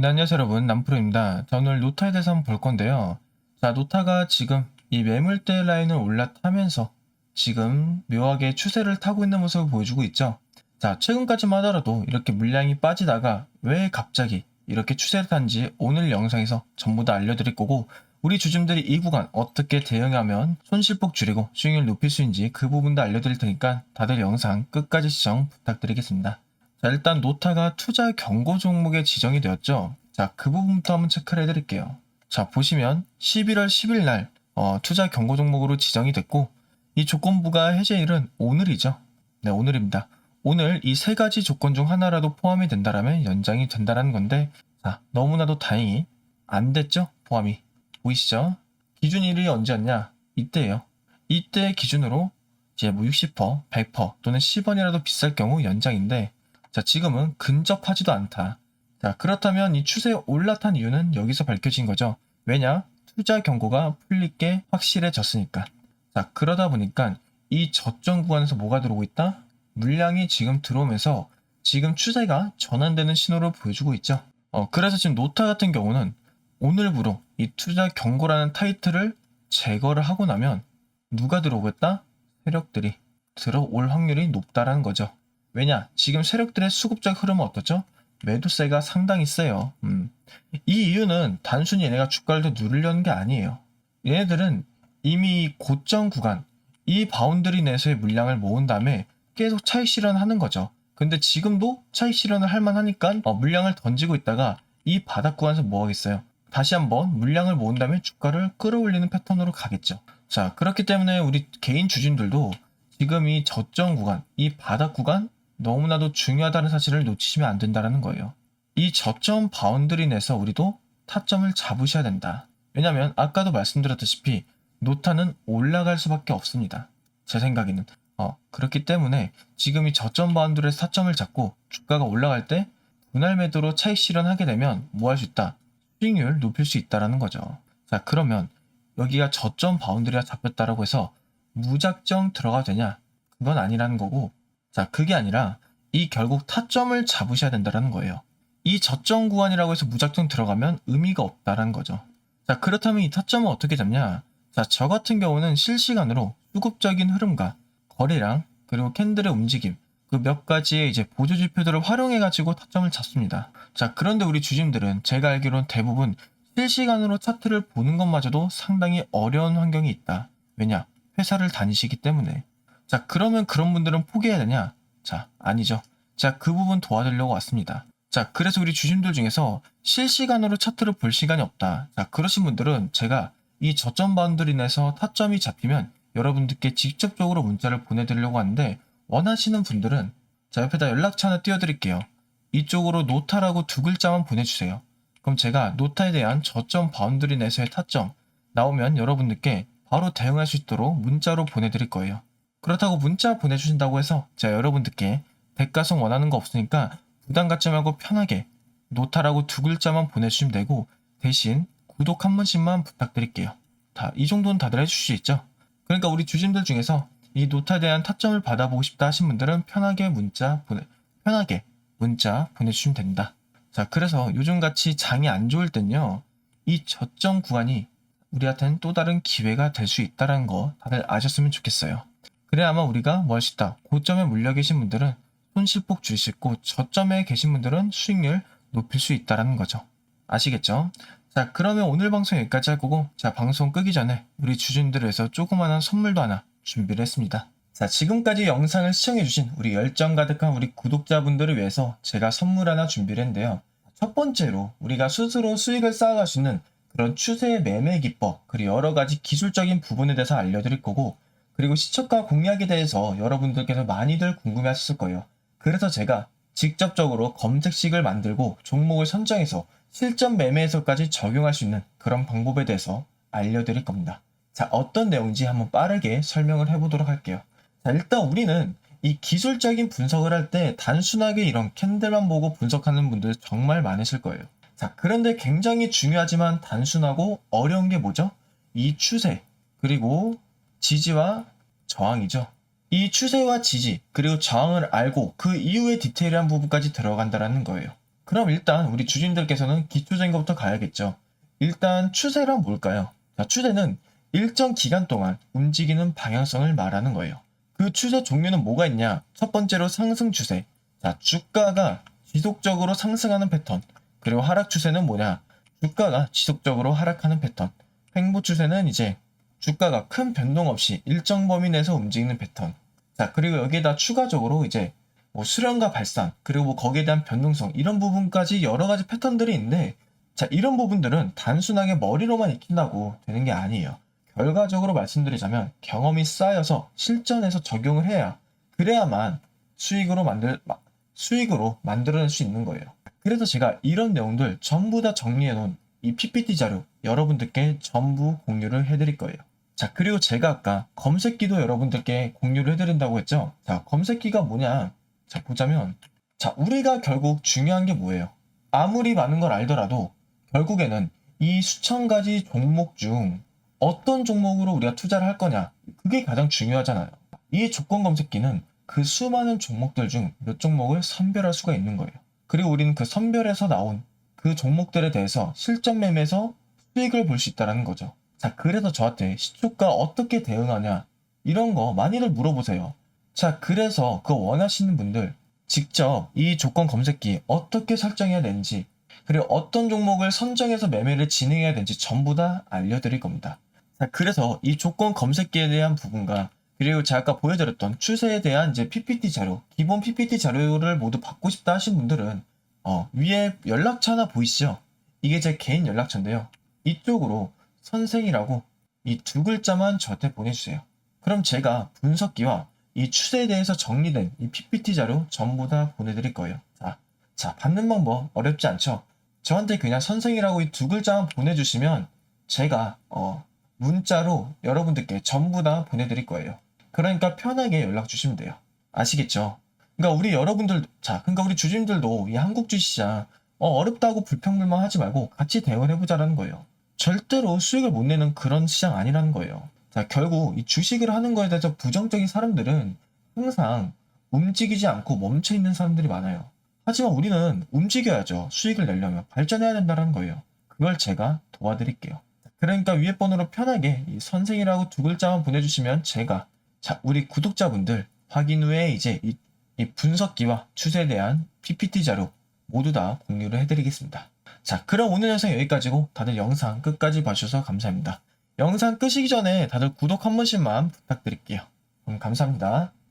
네, 안녕하세요 여러분 남프로입니다. 자, 오늘 노타에 대해서 한번 볼 건데요. 자, 노타가 지금 이 매물대 라인을 올라타면서 지금 묘하게 추세를 타고 있는 모습을 보여주고 있죠. 자, 최근까지만 하더라도 이렇게 물량이 빠지다가 왜 갑자기 이렇게 추세를 탄지 오늘 영상에서 전부 다 알려드릴 거고 우리 주주들이 이 구간 어떻게 대응하면 손실폭 줄이고 수익률 높일 수 있는지 그 부분도 알려드릴 테니까 다들 영상 끝까지 시청 부탁드리겠습니다. 자, 일단 노타가 투자 경고 종목에 지정이 되었죠. 자, 그 부분부터 한번 체크를 해드릴게요. 자, 보시면 11월 10일 날 어, 투자 경고 종목으로 지정이 됐고 이 조건부가 해제일은 오늘이죠. 네, 오늘입니다. 오늘 이 세 가지 조건 중 하나라도 포함이 된다라면 연장이 된다라는 건데 자, 너무나도 다행히 안 됐죠? 포함이. 보이시죠? 기준일이 언제였냐? 이때예요. 이때 기준으로 이제 뭐 60%, 100% 또는 10원이라도 비쌀 경우 연장인데 자, 지금은 근접하지도 않다. 자, 그렇다면 이 추세 올라탄 이유는 여기서 밝혀진 거죠. 왜냐? 투자 경고가 풀릴 게 확실해졌으니까. 자, 그러다 보니까 이 저점 구간에서 뭐가 들어오고 있다? 물량이 지금 들어오면서 지금 추세가 전환되는 신호를 보여주고 있죠. 어, 그래서 지금 노타 같은 경우는 오늘부로 이 투자 경고라는 타이틀을 제거를 하고 나면 누가 들어오겠다? 세력들이 들어올 확률이 높다라는 거죠. 왜냐? 지금 세력들의 수급적 흐름은 어떻죠? 매도세가 상당히 세요. 음. 이 이유는 단순히 얘네가 주가를 더 누르려는 게 아니에요. 얘네들은 이미 고점 구간, 이 바운드리 내에서의 물량을 모은 다음에 계속 차익 실현하는 거죠. 근데 지금도 차익 실현을 할 만하니까 어, 물량을 던지고 있다가 이 바닥 구간에서 뭐 하겠어요? 다시 한번 물량을 모은 다음에 주가를 끌어올리는 패턴으로 가겠죠. 자, 그렇기 때문에 우리 개인 주진들도 지금 이 저점 구간, 이 바닥 구간 너무나도 중요하다는 사실을 놓치시면 안 된다는 거예요. 이 저점 바운드리 내에서 우리도 타점을 잡으셔야 된다. 왜냐면 아까도 말씀드렸다시피 노타는 올라갈 수밖에 없습니다. 제 생각에는. 어, 그렇기 때문에 지금 이 저점 바운드리에서 타점을 잡고 주가가 올라갈 때 분할 매도로 차익 실현하게 되면 뭐 할 수 있다? 수익률 높일 수 있다라는 거죠. 자, 그러면 여기가 저점 바운드리가 잡혔다라고 해서 무작정 들어가 되냐? 그건 아니라는 거고 자, 그게 아니라 이 결국 타점을 잡으셔야 된다는 거예요. 이 저점 구간이라고 해서 무작정 들어가면 의미가 없다라는 거죠. 자, 그렇다면 이 타점을 어떻게 잡냐? 자, 저 같은 경우는 실시간으로 수급적인 흐름과 거래량 그리고 캔들의 움직임 그 몇 가지의 이제 보조 지표들을 활용해 가지고 타점을 잡습니다. 자, 그런데 우리 주심들은 제가 알기로는 대부분 실시간으로 차트를 보는 것마저도 상당히 어려운 환경이 있다. 왜냐? 회사를 다니시기 때문에. 자, 그러면 그런 분들은 포기해야 되냐? 자, 아니죠. 자, 그 부분 도와드리려고 왔습니다. 자, 그래서 우리 주심들 중에서 실시간으로 차트를 볼 시간이 없다. 자, 그러신 분들은 제가 이 저점 바운드리 내에서 타점이 잡히면 여러분들께 직접적으로 문자를 보내드리려고 하는데 원하시는 분들은 자, 옆에다 연락처 하나 띄워드릴게요. 이쪽으로 노타라고 두 글자만 보내주세요. 그럼 제가 노타에 대한 저점 바운드리 내에서의 타점 나오면 여러분들께 바로 대응할 수 있도록 문자로 보내드릴 거예요. 그렇다고 문자 보내주신다고 해서 제가 여러분들께 대가성 원하는 거 없으니까 부담 갖지 말고 편하게 노타라고 두 글자만 보내주시면 되고 대신 구독 한 번씩만 부탁드릴게요. 다, 이 정도는 다들 해주실 수 있죠? 그러니까 우리 주진들 중에서 이 노타에 대한 타점을 받아보고 싶다 하신 분들은 편하게 문자 보내, 편하게 문자 보내주시면 된다. 자, 그래서 요즘같이 장이 안 좋을 땐요, 이 저점 구간이 우리한테는 또 다른 기회가 될 수 있다는 거 다들 아셨으면 좋겠어요. 그래야만 우리가 뭐할수 있다. 고점에 물려 계신 분들은 손실폭 있고 저점에 계신 분들은 수익률 높일 수 있다는 거죠. 아시겠죠? 자, 그러면 오늘 방송 여기까지 할 거고, 자, 방송 끄기 전에 우리 주주님들을 위해서 조그마한 선물도 하나 준비를 했습니다. 자, 지금까지 영상을 시청해주신 우리 열정 가득한 우리 구독자분들을 위해서 제가 선물 하나 준비를 했는데요. 첫 번째로 우리가 스스로 수익을 쌓아갈 수 있는 그런 추세의 매매 기법, 그리고 여러 가지 기술적인 부분에 대해서 알려드릴 거고, 그리고 시초가 공략에 대해서 여러분들께서 많이들 궁금해 하셨을 거예요. 그래서 제가 직접적으로 검색식을 만들고 종목을 선정해서 실전 매매에서까지 적용할 수 있는 그런 방법에 대해서 알려드릴 겁니다. 자, 어떤 내용인지 한번 빠르게 설명을 해보도록 할게요. 자, 일단 우리는 이 기술적인 분석을 할 때 단순하게 이런 캔들만 보고 분석하는 분들 정말 많으실 거예요. 자, 그런데 굉장히 중요하지만 단순하고 어려운 게 뭐죠? 이 추세, 그리고 지지와 저항이죠. 이 추세와 지지, 그리고 저항을 알고 그 이후의 디테일한 부분까지 들어간다라는 거예요. 그럼 일단 우리 주주님들께서는 기초적인 것부터 가야겠죠. 일단 추세란 뭘까요? 자, 추세는 일정 기간 동안 움직이는 방향성을 말하는 거예요. 그 추세 종류는 뭐가 있냐? 첫 번째로 상승 추세. 자, 주가가 지속적으로 상승하는 패턴. 그리고 하락 추세는 뭐냐? 주가가 지속적으로 하락하는 패턴. 횡보 추세는 이제 주가가 큰 변동 없이 일정 범위 내에서 움직이는 패턴. 자, 그리고 여기에다 추가적으로 이제 뭐 수렴과 발산, 그리고 뭐 거기에 대한 변동성, 이런 부분까지 여러 가지 패턴들이 있는데, 자, 이런 부분들은 단순하게 머리로만 익힌다고 되는 게 아니에요. 결과적으로 말씀드리자면 경험이 쌓여서 실전에서 적용을 해야 그래야만 수익으로 만들 마- 수익으로 만들어낼 수 있는 거예요. 그래서 제가 이런 내용들 전부 다 정리해 놓은 이 PPT 자료 여러분들께 전부 공유를 해드릴 거예요. 자, 그리고 제가 아까 검색기도 여러분들께 공유를 해드린다고 했죠? 자, 검색기가 뭐냐? 자, 보자면, 자, 우리가 결국 중요한 게 뭐예요? 아무리 많은 걸 알더라도 결국에는 이 수천 가지 종목 중 어떤 종목으로 우리가 투자를 할 거냐. 그게 가장 중요하잖아요. 이 조건 검색기는 그 수많은 종목들 중 몇 종목을 선별할 수가 있는 거예요. 그리고 우리는 그 선별해서 나온 그 종목들에 대해서 실전 매매에서 수익을 볼 수 있다는 거죠. 자, 그래서 저한테 시초가 어떻게 대응하냐 이런 거 많이들 물어보세요. 자, 그래서 그 원하시는 분들 직접 이 조건 검색기 어떻게 설정해야 되는지 그리고 어떤 종목을 선정해서 매매를 진행해야 되는지 전부 다 알려드릴 겁니다. 자, 그래서 이 조건 검색기에 대한 부분과 그리고 제가 아까 보여드렸던 추세에 대한 이제 PPT 자료, 기본 PPT 자료를 모두 받고 싶다 하신 분들은 어, 위에 연락처 하나 보이시죠? 이게 제 개인 연락처인데요. 이쪽으로 선생이라고 이 두 글자만 저한테 보내주세요. 그럼 제가 분석기와 이 추세에 대해서 정리된 이 PPT 자료 전부 다 보내드릴 거예요. 자, 자, 받는 방법 어렵지 않죠? 저한테 그냥 선생이라고 이 두 글자만 보내주시면 제가 어, 문자로 여러분들께 전부 다 보내드릴 거예요. 그러니까 편하게 연락 주시면 돼요. 아시겠죠? 그러니까 우리 여러분들, 자, 그러니까 우리 주주님들도 이 한국 주식시장 어, 어렵다고 불평불만 하지 말고 같이 대응을 해보자라는 거예요. 절대로 수익을 못 내는 그런 시장 아니라는 거예요. 자, 결국 이 주식을 하는 거에 대해서 부정적인 사람들은 항상 움직이지 않고 멈춰 있는 사람들이 많아요. 하지만 우리는 움직여야죠. 수익을 내려면 발전해야 된다는 거예요. 그걸 제가 도와드릴게요. 그러니까 위에 번호로 편하게 이 선생이라고 두 글자만 보내주시면 제가 자 우리 구독자분들 확인 후에 이제 이, 이 분석기와 추세에 대한 PPT 자료 모두 다 공유를 해드리겠습니다. 자 그럼 오늘 영상 여기까지고 다들 영상 끝까지 봐주셔서 감사합니다. 영상 끄시기 전에 다들 구독 한 번씩만 부탁드릴게요. 그럼 감사합니다.